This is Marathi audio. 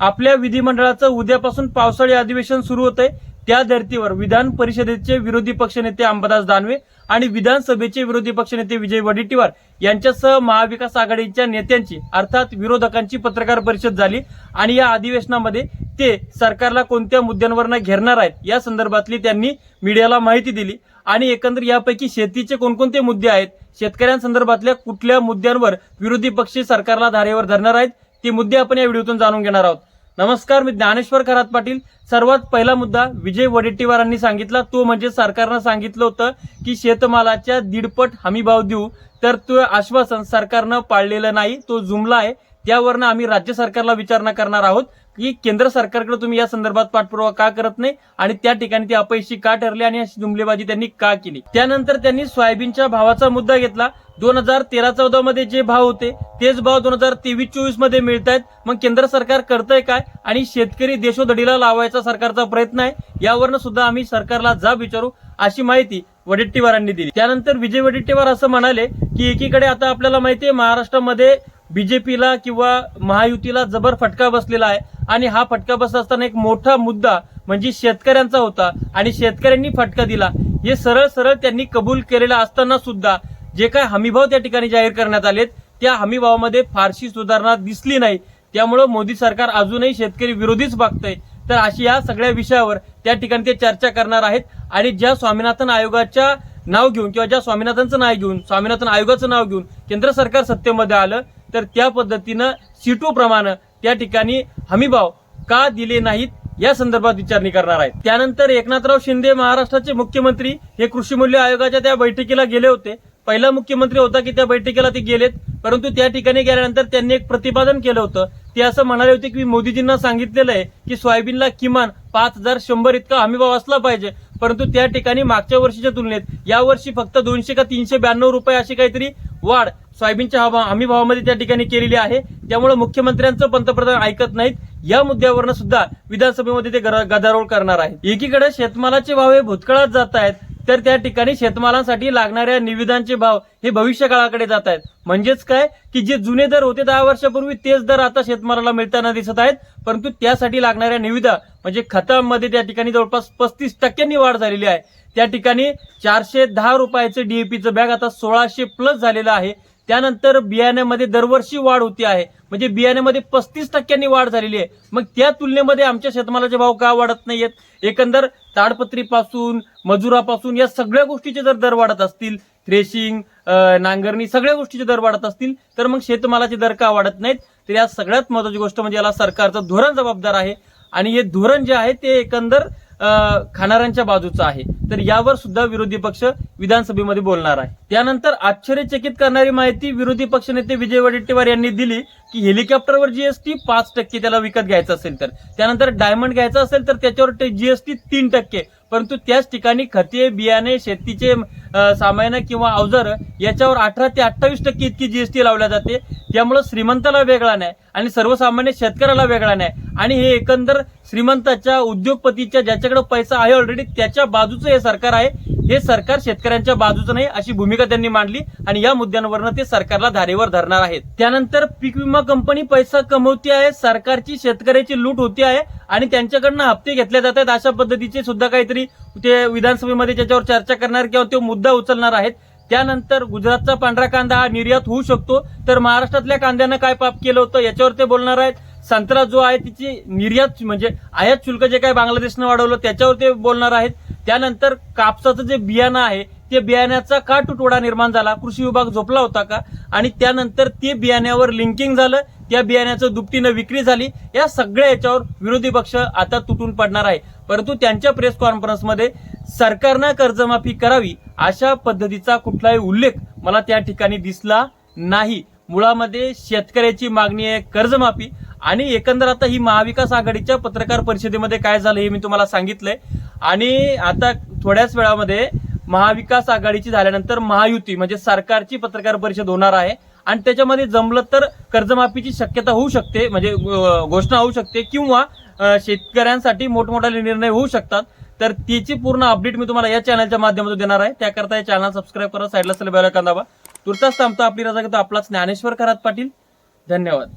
आपल्या विधिमंडळाचं उद्यापासून पावसाळी अधिवेशन सुरू होत आहे त्या धर्तीवर विधान परिषदेचे विरोधी पक्षनेते अंबादास दानवे आणि विधानसभेचे विरोधी पक्षनेते विजय वडेट्टीवार यांच्यासह महाविकास आघाडीच्या नेत्यांची अर्थात विरोधकांची पत्रकार परिषद झाली आणि या अधिवेशनामध्ये ते सरकारला कोणत्या मुद्द्यांवर घेरणार आहेत या संदर्भातली त्यांनी मीडियाला माहिती दिली. आणि एकंदर यापैकी शेतीचे कोणकोणते मुद्दे आहेत शेतकऱ्यांसंदर्भातल्या कुठल्या मुद्द्यांवर विरोधी पक्ष सरकारला धारेवर धरणार आहेत ते मुद्दे आपण या व्हिडिओतून जाणून घेणार आहोत. नमस्कार मी ज्ञानेश्वर खरात पाटील. सर्वात पहिला मुद्दा विजय वडेट्टीवारांनी सांगितला. तो म्हणजे सरकारनं सांगितलं होतं की शेतमालाच्या दीडपट हमीभाव देऊ. तर तो आश्वासन सरकारनं पाळलेलं नाही तो जुमला आहे. त्यावरनं आम्ही राज्य सरकारला विचारणा करणार आहोत की केंद्र सरकारकडे तुम्ही या संदर्भात पाठपुरावा का करत नाही आणि त्या ठिकाणी ती अपयशी का ठरली आणि अशी जुमलेबाजी त्यांनी का केली? त्यानंतर त्यांनी सोयाबीनच्या भावाचा मुद्दा घेतला. दोन हजार तेरा चौदा मध्ये जे भाव होते तेच भाव दोन हजार तेवीस चोवीसमध्ये मिळत आहेत मग केंद्र सरकार करतंय काय? आणि शेतकरी देशोधडीला लावायचा सरकारचा प्रयत्न आहे यावरनं सुद्धा आम्ही सरकारला जाब विचारू अशी माहिती वडेट्टीवारांनी दिली. त्यानंतर विजय वडेट्टीवार असं म्हणाले की एकीकडे आता आपल्याला माहिती आहे महाराष्ट्रामध्ये बीजेपीला किंवा महायुतीला जबर फटका बसलेला आहे. आणि हा फटका बसत असताना एक मोठा मुद्दा म्हणजे शेतकऱ्यांचा होता. आणि शेतकऱ्यांनी फटका दिला. हे सरळ सरळ त्यांनी कबूल केलेला असताना सुद्धा जे काय हमीभाव त्या ठिकाणी जाहीर करण्यात आलेत त्या हमीभावामध्ये फारशी सुधारणा दिसली नाही. त्यामुळं मोदी सरकार अजूनही शेतकरी विरोधीच बघतंय तर अशी या सगळ्या विषयावर त्या ठिकाणी ते चर्चा करणार आहेत आणि ज्या स्वामीनाथन आयोगाच्या नाव घेऊन किंवा ज्या स्वामीनाथनचं नाव घेऊन स्वामीनाथन आयोगाचं नाव घेऊन केंद्र सरकार सत्तेमध्ये आलं तर त्या पद्धतीनं सीटू प्रमाणे त्या ठिकाणी हमीभाव का दिले नाहीत या संदर्भात विचारणी करणार आहेत. त्यानंतर एकनाथराव शिंदे महाराष्ट्राचे मुख्यमंत्री हे कृषी मूल्य आयोगाच्या त्या बैठकीला गेले होते. पहिला मुख्यमंत्री होता की त्या बैठकीला ते गेलेत परंतु त्या ठिकाणी गेल्यानंतर त्यांनी एक प्रतिपादन केलं होतं. ते असं म्हणाले होते की मी मोदीजींना सांगितलेलं आहे की सोयाबीनला किमान पाच हजार शंभर इतका हमीभाव असला पाहिजे परंतु त्या ठिकाणी मागच्या वर्षीच्या तुलनेत यावर्षी फक्त दोनशे का तीनशे ब्याण्णव रुपये अशी काहीतरी वाढ सोयाबीनच्या हवा- हमी भावामध्ये त्या ठिकाणी केलेली आहे. त्यामुळे मुख्यमंत्र्यांचं पंतप्रधान ऐकत नाहीत. या मुद्द्यावरनं सुद्धा विधानसभेमध्ये ते गदारोळ करणार आहेत. एकीकडे शेतमालाचे भाव हे भूतकाळात जात आहेत तर त्या ठिकाणी शेतमालासाठी लागणाऱ्या निविदांचे भाव हे भविष्य काळाकडे जात आहेत. म्हणजेच काय? की जे जुने दर होते दहा वर्षापूर्वी तेच दर आता शेतमालाला मिळताना दिसत आहेत. परंतु त्यासाठी लागणाऱ्या निविदा म्हणजे खतामध्ये त्या ठिकाणी जवळपास पस्तीस टक्क्यांनी वाढ झालेली आहे. त्या ठिकाणी चारशे दहा रुपयाचं डीएपीचं बॅग आता सोळाशे प्लस झालेलं आहे. त्यानंतर बियाण्यामध्ये दरवर्षी वाढ होती आहे. म्हणजे बियाण्यामध्ये पस्तीस टक्क्यांनी वाढ झालेली आहे. मग त्या तुलनेमध्ये आमच्या शेतमालाचे भाव का वाढत नाहीयेत? एकंदर ताडपत्रीपासून मजुरापासून या सगळ्या गोष्टीचे जर दर वाढत असतील थ्रेशिंग नांगरणी सगळ्या गोष्टीचे दर वाढत असतील तर मग शेतमालाचे दर का वाढत नाहीत? तर या सगळ्यात महत्वाची गोष्ट म्हणजे याला सरकारचं धोरण जबाबदार आहे. आणि हे धोरण जे आहे ते एकंदर खाणाऱ्यांच्या बाजूचा आहे. तर यावर सुद्धा विरोधी पक्ष विधानसभेमध्ये बोलणार आहे. त्यानंतर आश्चर्यचकित करणारी माहिती विरोधी पक्षनेते विजय वडेट्टीवार यांनी दिली की हेलिकॉप्टरवर जीएसटी पाच टक्के त्याला विकत घ्यायचं असेल तर. त्यानंतर डायमंड घ्यायचा असेल तर त्याच्यावर जीएसटी तीन टक्के. परंतु त्याच ठिकाणी खते बियाणे शेतीचे सामायन किंवा अवजारं याच्यावर अठरा ते अठ्ठावीस टक्के इतकी जीएसटी लावल्या जाते. त्यामुळे श्रीमंताला वेगळा नाही आणि सर्वसामान्य शेतकऱ्याला वेगळा नाही. आणि हे एकंदर श्रीमंताच्या उद्योगपतीच्या ज्याच्याकडे पैसा आहे ऑलरेडी त्याच्या बाजूचं हे सरकार आहे. हे सरकार शेतकऱ्यांच्या बाजूचं नाही अशी भूमिका त्यांनी मांडली आणि या मुद्द्यांवरनं ते सरकारला धारेवर धरणार आहेत. त्यानंतर पीक विमा कंपनी पैसा कमवते आहे सरकारची शेतकऱ्याची लूट होती आहे आणि त्यांच्याकडनं हप्ते घेतले जात आहेत अशा पद्धतीचे सुद्धा काहीतरी ते विधानसभेमध्ये त्याच्यावर चर्चा करणार किंवा तो मुद्दा उचलणार आहेत. त्यानंतर गुजरातचा पांढरा कांदा हा निर्यात होऊ शकतो. तर महाराष्ट्रातल्या कांद्यानं काय पाप केलं होतं याच्यावर ते बोलणार आहेत. संत्रा जो आहे तिची निर्यात म्हणजे आयात शुल्क जे काय बांगलादेशनं वाढवलं त्याच्यावर ते बोलणार आहेत. त्यानंतर कापसाचं जे बियाणं आहे ते बियाण्याचा का तुटवडा निर्माण झाला? कृषी विभाग झोपला होता का? आणि त्यानंतर ते बियाण्यावर लिंकिंग झालं त्या बियाण्याचं दुपटीनं विक्री झाली. या सगळ्या याच्यावर विरोधी पक्ष आता तुटून पडणार आहे. परंतु त्यांच्या प्रेस कॉन्फरन्समध्ये सरकारनं कर्जमाफी करावी अशा पद्धतीचा कुठलाही उल्लेख मला त्या ठिकाणी दिसला नाही. मुळामध्ये शेतकऱ्याची मागणी आहे कर्जमाफी. आणि एकंदर आता ही महाविकास आघाडीच्या पत्रकार परिषदेमध्ये काय झालं हे मी तुम्हाला सांगितलंय. आणि आता थोड्याच वेळामध्ये महाविकास आघाडीची झाल्यानंतर महायुती म्हणजे सरकारची पत्रकार परिषद होणार आहे. आणि त्याच्यामध्ये जमलं तर कर्जमाफीची शक्यता होऊ शकते म्हणजे घोषणा होऊ शकते किंवा शेतकऱ्यांसाठी मोठमोठाले निर्णय होऊ शकतात. तर त्याची पूर्ण अपडेट मी तुम्हाला या चॅनलच्या माध्यमातून देणार आहे. त्याकरता या चॅनल सबस्क्राईब करा साईडला असलेल्या बेल आयकॉन दाबा. तुर्तास थांबतो आपली रजा घेतो आपला ज्ञानेश्वर खरात पाटील. धन्यवाद.